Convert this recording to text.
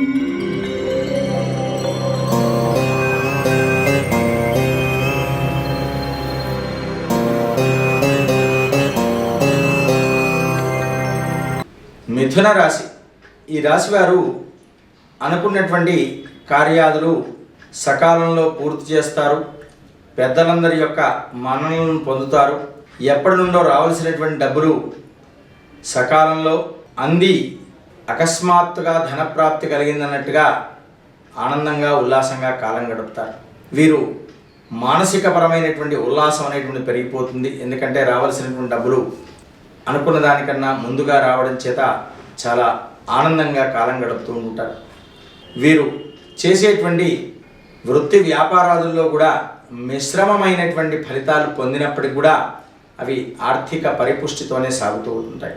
మిథున రాశి. ఈ రాశి వారు అనుకున్నటువంటి కార్యాదులు సకాలంలో పూర్తి చేస్తారు. పెద్దలందరి యొక్క మన్ననలను పొందుతారు. ఎప్పటి నుండో రావాల్సినటువంటి డబ్బులు సకాలంలో అంది అకస్మాత్తుగా ధనప్రాప్తి కలిగిందన్నట్టుగా ఆనందంగా ఉల్లాసంగా కాలం గడుపుతారు. వీరు మానసికపరమైనటువంటి ఉల్లాసం అనేటువంటి పెరిగిపోతుంది. ఎందుకంటే రావాల్సినటువంటి డబ్బులు అనుకున్న దానికన్నా ముందుగా రావడం చేత చాలా ఆనందంగా కాలం గడుపుతూ ఉంటారు. వీరు చేసేటువంటి వృత్తి వ్యాపారాదుల్లో కూడా మిశ్రమమైనటువంటి ఫలితాలు పొందినప్పటికి కూడా అవి ఆర్థిక పరిపుష్టితోనే సాగుతూ ఉంటాయి